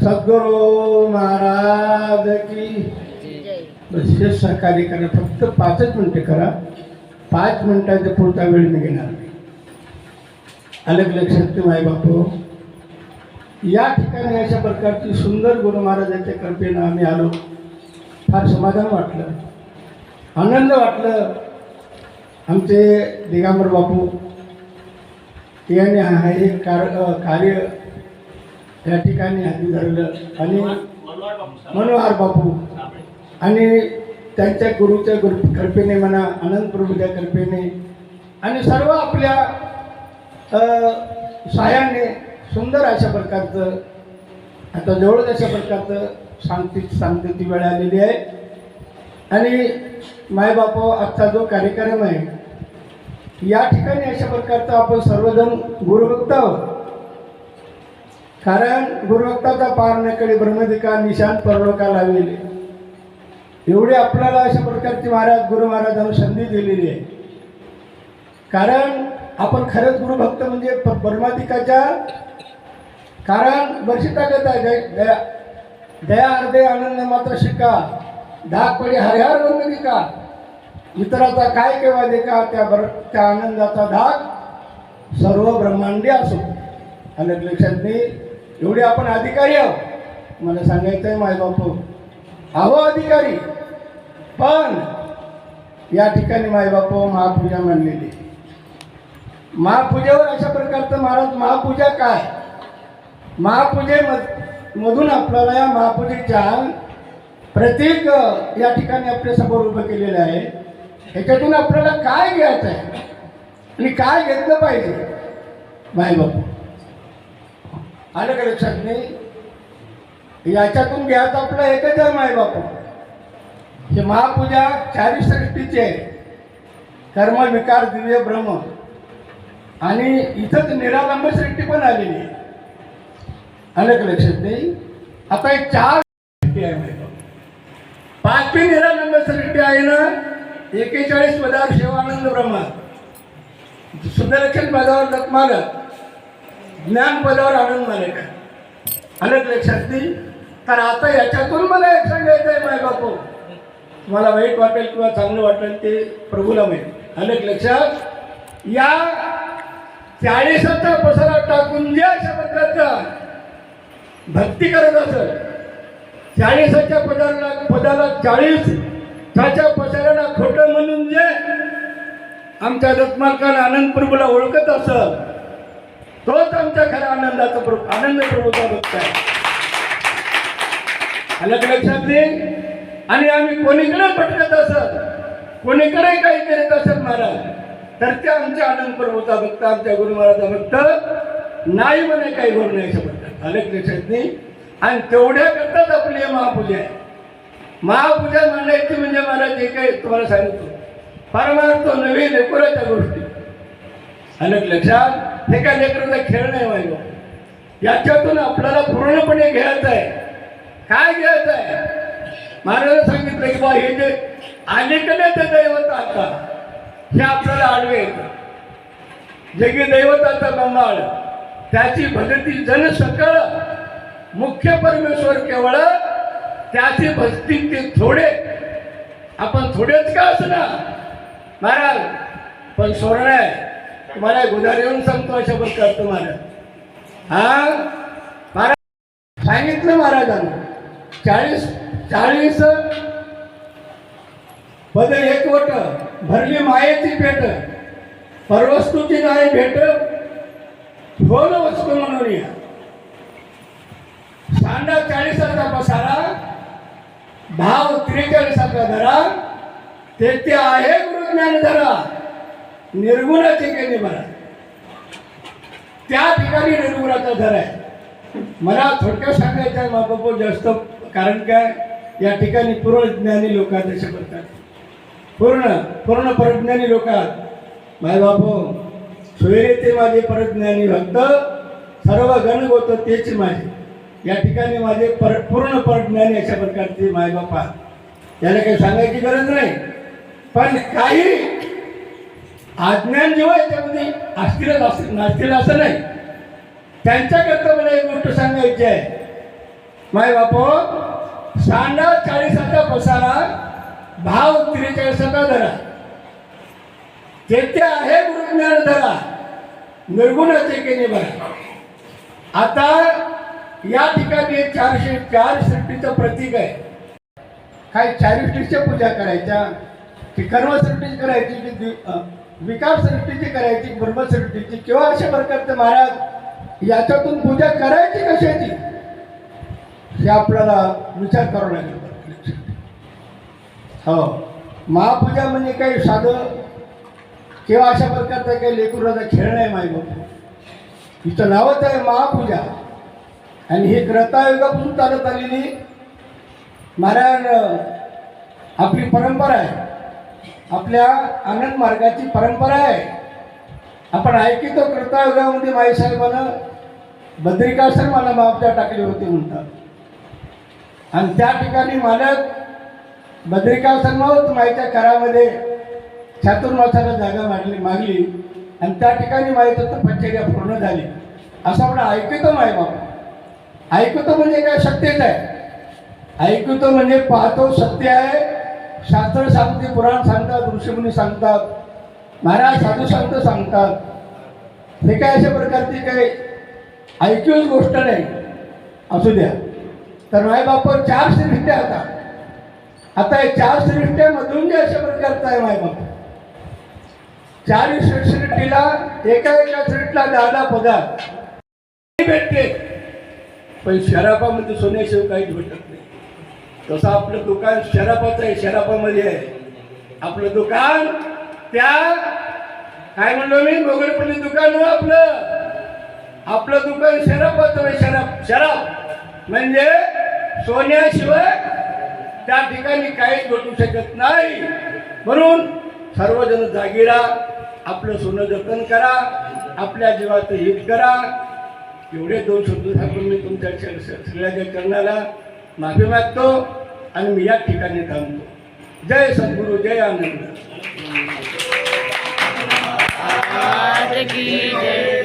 सद्गुरू महाराज की. विशेष सहकार्य करा. फक्त पाचच मिनिटे करा. पाच मिनिटाच्या पुरता वेळ मी घेणार नाही. अलग लक्षात माय बापू. या ठिकाणी अशा प्रकारची सुंदर गुरु महाराजांच्या कृपेनं आम्ही आलो. फार समाधान वाटलं. आनंद वाटलं. आमचे दिगंबर बापू. यांनी हा हे कार कार्य या ठिकाणी हाती धरलं. आणि मनोहर बापू आणि त्यांच्या गुरुच्या गुरु कृपेने म्हणा आनंद प्रभूच्या कृपेने आणि सर्व आपल्या सहाय्याने सुंदर अशा प्रकारचं आता जवळच अशा प्रकारचं शांती शांतीची वेळ आलेली आहे. आणि मायबापा आजचा जो कार्यक्रम आहे या ठिकाणी अशा प्रकारचा आपण सर्वजण गुरुभक्त आहोत. कारण गुरुभक्ताचा पारण्याकडे ब्रह्मदिका निशान परलोका लावेल एवढी आपल्याला अशा प्रकारची महाराज गुरु महाराजांना संधी दिलेली आहे. कारण आपण खरंच गुरुभक्त म्हणजे ब्रह्मादिकाच्या कारण वर्षी ताकद आहे. दया- दया दया अर्धे आनंद मात्र शिका. धाक पडी हरिहर ब्रह्मदिका इतराचा काय केव्हा देखा त्या बर त्या आनंदाचा धाक सर्व ब्रह्मांडी असो. अलग लक्षात नाही. एवढे आपण अधिकारी आहोत. मला सांगायचं आहे मायबापू आहो अधिकारी. पण या ठिकाणी मायबापू महापूजा मानलेली महापूजेवर अशा प्रकारचं महाराज महापूजा काय? महापूजे मधून आपल्याला या महापूजेच्या प्रत्येक या ठिकाणी आपल्यासमोर उभं केलेलं आहे. ह्याच्यातून आपल्याला काय घ्यायचं आहे? आणि काय घेतलं पाहिजे? मायबापू आलं का लक्षात नाही. याच्यातून घ्यायचं आपलं एकच आहे माय बापू. हे महापूजा चारिसृष्टीची आहे. कर्म विकार दिव्य ब्रह्म. आणि इथंच निरालंब सृष्टी पण आलेली आहे. आलं लक्षात नाही. आता एक चार सृष्टी आहे म्हणजे. पाचवी निरालंब सृष्टी आहे ना एकेचाळीस पदावर शिवानंद ब्रह्मा. सुंदरक्षण पदावर दत्माल ज्ञान पदावर आनंद काय अनेक लक्षात नाही तर आता याच्यातून मला एक सांगायचं आहे माय बापू. तुम्हाला वाईट वाटेल किंवा चांगलं वाटेल ते प्रभूला माहिती. अनेक लक्षात या चाळीसाचा पसारा टाकून ज्या अशा भक्ती करत असेल. चाळीसाच्या पदाला पदाला चाळीस त्याच्या पसाऱ्याला खोटं म्हणून जे आमच्या दत्मालकाला आनंद प्रभूला ओळखत असत तोच आमच्या खऱ्या आनंदाचा प्रभू आनंद प्रभूचा भक्त आहे. अलग लक्षात नाही आणि आम्ही कोणीकडे भटकत असत कोणीकडे काही करीत असत महाराज तर ते आमच्या आनंद प्रभूचा भक्त आमच्या गुरु महाराजा भक्त नाही म्हणे काही बोल नाही शकत अनेक लक्षात नाही आणि तेवढ्या करताच आपली महापूजा. आहे महापूजा मांडायची म्हणजे मला जे काही तुम्हाला सांगतो. परमार्थ नवीन एकुराच्या गोष्टी. अलग लक्षात. हे काय लेकराचा खेळ नाही माहिती याच्यातून आपल्याला पूर्णपणे घ्यायचं आहे. काय घ्यायचं आहे? महाराज सांगितलं की बा हे जे अलीकडे दैवत आता हे आपल्याला आडवे येतं जगी दैवताचा बंगाळ त्याची भजती जन सकळ मुख्य परमेश्वर केवळ त्याची भजती ते थोडे. आपण थोडेच का असणार? महाराज पण सोडणार तुम्हाला एक येऊन सांगतो अशा करतो महाराज हा? महाराज सांगितलं महाराजांना. चाळीस चाळीस पद एकवट भरली मायेची पेट. परवस्तूची नाही भेट. ठोल वस्तू म्हणून या. सांडा चाळीसाचा पसारा भाव त्रेचाळीसाचा धरा ते ते आहे गुरुज्ञान धरा निर्गुणाचे ठिकाणी मला त्या ठिकाणी निर्गुणाचा धर आहे. मला थोडक्यात सांगायचं आहे बाबा जास्त कारण काय या ठिकाणी पूर्ण ज्ञानी लोक आहेत असे म्हणतात. पूर्ण पूर्ण परज्ञानी लोक आहेत. माय बापू सोयरे ते माझे परज्ञानी भक्त सर्व गणगोत तेच माझे. या ठिकाणी माझे पर पूर्ण परज्ञानी अशा प्रकारचे मायबाप आहेत. याला काही सांगायची गरज नाही. पण काही अज्ञान जेव्हा याच्यामध्ये असतील असतील नसतील असं नाही. त्यांच्याकरता मला एक गोष्ट सांगायची आहे. माय बापो सांडा चाळीसाचा पसारा भाव त्रेचाळीसाचा धरा. तेथे आहे गुरुज्ञान धरा निर्गुणाचे केले बघा आता या ठिकाणी चारशे चार सृष्टीचं प्रतीक आहे. काय चारिष्टीच्या पूजा करायच्या? की कर्मसृष्टी करायची की विकास सृष्टीची करायची ब्रह्मसृष्टीची किंवा अशा प्रकारचे महाराज याच्यातून पूजा करायची कशाची? हे आपल्याला विचार करावा लागेल. हो. महापूजा म्हणजे काही साधं किंवा अशा प्रकारचं काही लेकराचा खेळ नाही माय बाबा तिचं नावच आहे महापूजा. आणि ही ग्रतायुगापासून चालत आलेली महाराज आपली परंपरा आहे. आपल्या आनंद मार्गाची परंपरा आहे. आपण ऐकितो कृतायुगामध्ये माईसाहेबानं बद्रिकासन मला महापूजा टाकली होती म्हणतात. आणि त्या ठिकाणी मालक बद्रिकासनच माईच्या करामध्ये चातुर्मासाला जागा मागली मागली. आणि त्या ठिकाणी माहीत तपश्चर्या पूर्ण झाली. असं आपण ऐकतो माय बाबा. ऐकतो म्हणजे काय? सत्यच आहे. ऐकतो म्हणजे पाहतो सत्य आहे. शास्त्र सांगते पुराण सांगतात ऋषीमुनी सांगतात महाराज साधू संत सांगतात. हे काय अशा प्रकारची काही ऐकूच गोष्ट नाही. असू द्या. तर मायबापावर चार श्रेष्ठ्या आता. आता या चार श्रेष्ठ्यामधून जे अशा प्रकारचं आहे मायबाप चार श्रेष्ठीला एका एका श्रेष्ठला दहा दहा पगार भेटते पण शराबामध्ये सोन्याशिवाय काहीच भेटत नाही. तसं आपलं दुकान शराफाचं आहे शराफामध्ये आहे. आपलं दुकान त्या काय म्हणलो मी गोगलपल्ली दुकान आपलं. आपलं दुकान शराफाचं आहे शराब शराब. म्हणजे सोन्याशिवाय त्या ठिकाणी काहीच भेटू शकत नाही. म्हणून सर्वजण जागीरा आपलं सोनं जतन करा आपल्या जीवाचं हित करा. एवढे दोन शब्द सांगून मी तुमच्या स- स- सगळ्याच्या चरणाला माफी मागतो. आणि मी या ठिकाणी थांबतो जय सद्गुरू जय आनंद. की जय.